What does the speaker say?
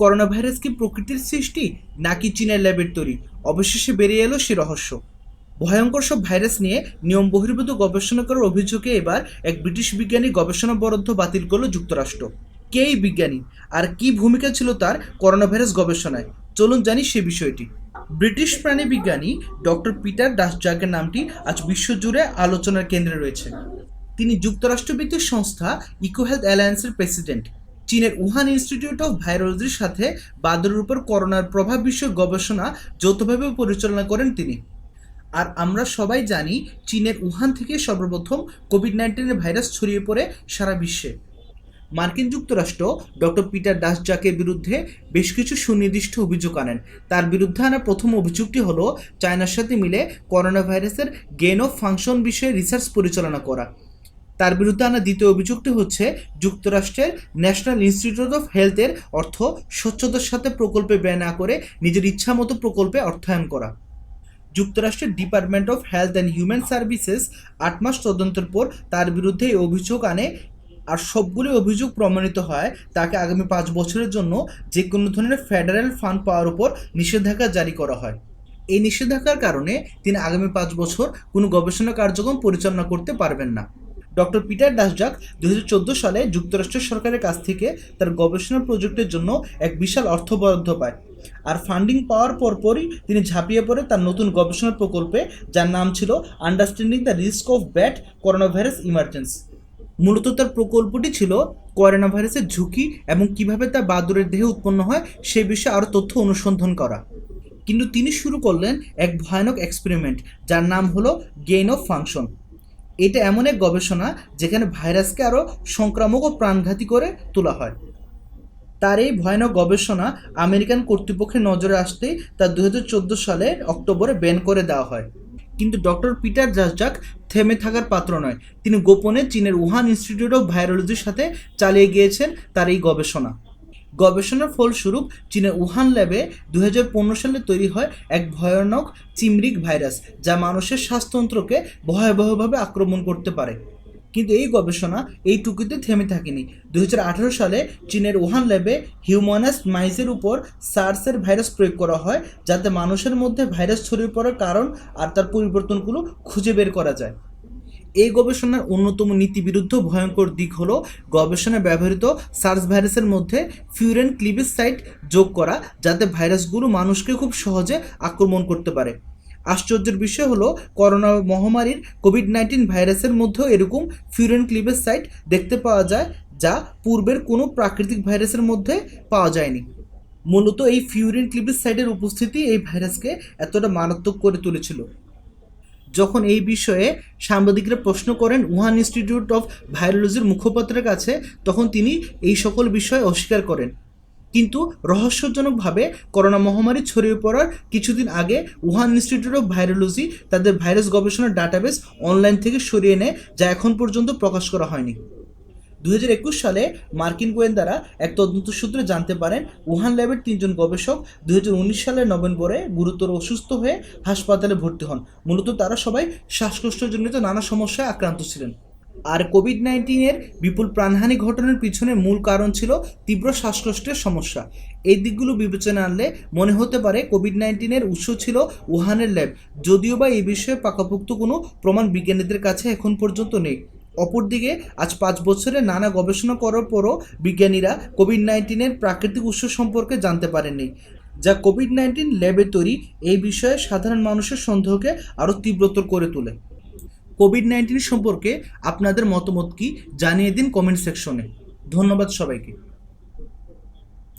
Corona virus কি প্রকৃতির সৃষ্টি নাকি চীনের ল্যাবের তৈরি? অবশেষে বেরিয়ে এলো সে রহস্য। ভয়ঙ্কর সব ভাইরাস নিয়ে নিয়ম বহির্ভূত গবেষণা করার অভিযোগে এবার এক ব্রিটিশ বিজ্ঞানী গবেষণা বরাদ্দ বাতিল করল যুক্তরাষ্ট্র। কে এই বিজ্ঞানী? আর কি ভূমিকা ছিল তার করোনা ভাইরাস গবেষণায়? চলুন জানি সে বিষয়টি। ব্রিটিশ প্রাণী বিজ্ঞানী ডক্টর পিটার ডাসজাকের নামটি আজ বিশ্বজুড়ে আলোচনার কেন্দ্রে রয়েছে। তিনি যুক্তরাষ্ট্রভিত্তিক সংস্থা ইকো হেলথ অ্যালায়েন্সের প্রেসিডেন্ট। চীনের উহান ইনস্টিটিউট অফ ভাইরোলজির সাথে বাদুরের উপর করোনার প্রভাব বিষয়ক গবেষণা যৌথভাবে পরিচালনা করেন তিনি। আর আমরা সবাই জানি চীনের উহান থেকে সর্বপ্রথম কোভিড নাইন্টিনের ভাইরাস ছড়িয়ে পড়ে সারা বিশ্বে। মার্কিন যুক্তরাষ্ট্র ডক্টর পিটার দাস জাকের বিরুদ্ধে বেশ কিছু সুনির্দিষ্ট অভিযোগ আনেন। তার বিরুদ্ধে আনা প্রথম অভিযোগটি হলো চায়নার সাথে মিলে করোনা ভাইরাসের গেন অফ ফাংশন বিষয়ে রিসার্চ পরিচালনা করা। তার বিরুদ্ধে আনা দ্বিতীয় অভিযোগটি হচ্ছে যুক্তরাষ্ট্রের ন্যাশনাল ইনস্টিটিউট অফ হেলথের অর্থ স্বচ্ছতার সাথে প্রকল্পে ব্যয় না করে নিজের ইচ্ছামতো প্রকল্পে অর্থায়ন করা। যুক্তরাষ্ট্রের department of health and human services আট মাস তদন্তের পর তার বিরুদ্ধে এই অভিযোগ আনে আর সবগুলি অভিযোগ প্রমাণিত হয় তাকে আগামী পাঁচ বছরের জন্য যে কোনো ধরনের ফেডারেল ফান্ড পাওয়ার উপর নিষেধাজ্ঞা জারি করা হয়। এই নিষেধাজ্ঞার কারণে তিনি আগামী পাঁচ বছর কোনো গবেষণা কার্যক্রম পরিচালনা করতে পারবেন না। ডক্টর পিটার ডাসজাক দু সালে যুক্তরাষ্ট্র সরকারের কাছ থেকে তার গবেষণা প্রজেক্টের জন্য এক বিশাল অর্থ বরাদ্দ পায়। আর ফান্ডিং পাওয়ার পরপরই তিনি ঝাঁপিয়ে পড়ে তার নতুন গবেষণা প্রকল্পে, যার নাম ছিল understanding the risk of bat corona virus emergency. মূলত তার প্রকল্পটি ছিল করোনা ভাইরাসের ঝুঁকি এবং কীভাবে তা বাদুরের দেহে উৎপন্ন হয় সে বিষয়ে আরও তথ্য অনুসন্ধান করা। কিন্তু তিনি শুরু করলেন এক ভয়ানক এক্সপেরিমেন্ট, যার নাম হলো গেইন অফ ফাংশন। এটা এমন এক গবেষণা যেখানে ভাইরাসকে আরও সংক্রামক ও প্রাণঘাতী করে তোলা হয়। তার এই ভয়ানক গবেষণা আমেরিকান কর্তৃপক্ষের নজরে আসতেই তা দু সালে অক্টোবরে ব্যান করে দেওয়া হয়। কিন্তু ডক্টর পিটার জাসজাক থেমে থাকার পাত্র নয়, তিনি গোপনে চীনের উহান ইনস্টিটিউট অফ ভাইরোলজির সাথে চালিয়ে গিয়েছেন তার এই গবেষণা। গবেষণার ফলস্বরূপ চীনের উহান ল্যাবে দুই হাজার পনেরো সালে তৈরি হয় এক ভয়ানক চিমরিক ভাইরাস, যা মানুষের শ্বাসতন্ত্রকে ভয়াবহভাবে আক্রমণ করতে পারে। কিন্তু এই গবেষণা এইটুকুতে থেমে থাকেনি। দুই হাজার আঠেরো সালে চীনের উহান ল্যাবে হিউম্যানাস মাইজের উপর সার্সের ভাইরাস প্রয়োগ করা হয়, যাতে মানুষের মধ্যে ভাইরাস ছড়িয়ে পড়ার কারণ আর তার পরিবর্তনগুলো খুঁজে বের করা যায়। এই গবেষণার অন্যতম নীতিবিরুদ্ধ ভয়ঙ্কর দিক হল গবেষণায় ব্যবহৃত সার্স ভাইরাসের মধ্যে ফিউরেন ক্লিভেজ সাইট যোগ করা, যাতে ভাইরাসগুলো মানুষকে খুব সহজে আক্রমণ করতে পারে। আশ্চর্যের বিষয় হলো করোনা মহামারীর কোভিড নাইন্টিন ভাইরাসের মধ্যেও এরকম ফিউরেন ক্লিভেজ সাইট দেখতে পাওয়া যায়, যা পূর্বের কোনো প্রাকৃতিক ভাইরাসের মধ্যে পাওয়া যায়নি। মূলত এই ফিউরিন ক্লিভেজ সাইটের উপস্থিতি এই ভাইরাসকে এতটা মারাত্মক করে তুলেছিল। যখন এই বিষয়ে সাংবাদিকরা প্রশ্ন করেন উহান ইনস্টিটিউট অফ ভাইরোলজির মুখপাত্রের কাছে, তখন তিনি এই সকল বিষয় অস্বীকার করেন। কিন্তু রহস্যজনকভাবে করোনা মহামারী ছড়িয়ে পড়ার কিছুদিন আগে উহান ইনস্টিটিউট অফ ভাইরোলজি তাদের ভাইরাস গবেষণার ডাটাবেস অনলাইন থেকে সরিয়ে নেয়, যা এখন পর্যন্ত প্রকাশ করা হয়নি। দুই হাজার একুশ সালে মার্কিন গোয়েন্দারা এক তদন্ত সূত্রে জানতে পারেন উহান ল্যাবের তিনজন গবেষক দুই হাজার উনিশ সালের নভেম্বরে গুরুতর অসুস্থ হয়ে হাসপাতালে ভর্তি হন। মূলত তারা সবাই শ্বাসকষ্টজনিত নানা সমস্যায় আক্রান্ত ছিলেন। আর কোভিড নাইন্টিনের বিপুল প্রাণহানি ঘটনার পিছনে মূল কারণ ছিল তীব্র শ্বাসকষ্টের সমস্যা। এই দিকগুলো বিবেচনা আনলে মনে হতে পারে কোভিড নাইন্টিনের উৎস ছিল উহানের ল্যাব। যদিও বা এই বিষয়ে পাকাপোক্ত কোনো প্রমাণ বিজ্ঞানীদের কাছে এখন পর্যন্ত নেই। অপরদিকে, আজ পাঁচ বছরে নানা গবেষণা করার পরও বিজ্ঞানীরা কোভিড নাইন্টিনের প্রাকৃতিক উৎস সম্পর্কে জানতে পারেননি। যা কোভিড নাইন্টিন ল্যাবে তৈরি, এই বিষয়ে সাধারণ মানুষের সন্দেহকে আরও তীব্রতর করে তোলে। কোভিড নাইন্টিন সম্পর্কে আপনাদের মতামত কি? জানিয়ে দিন কমেন্ট সেকশনে। ধন্যবাদ সবাইকে।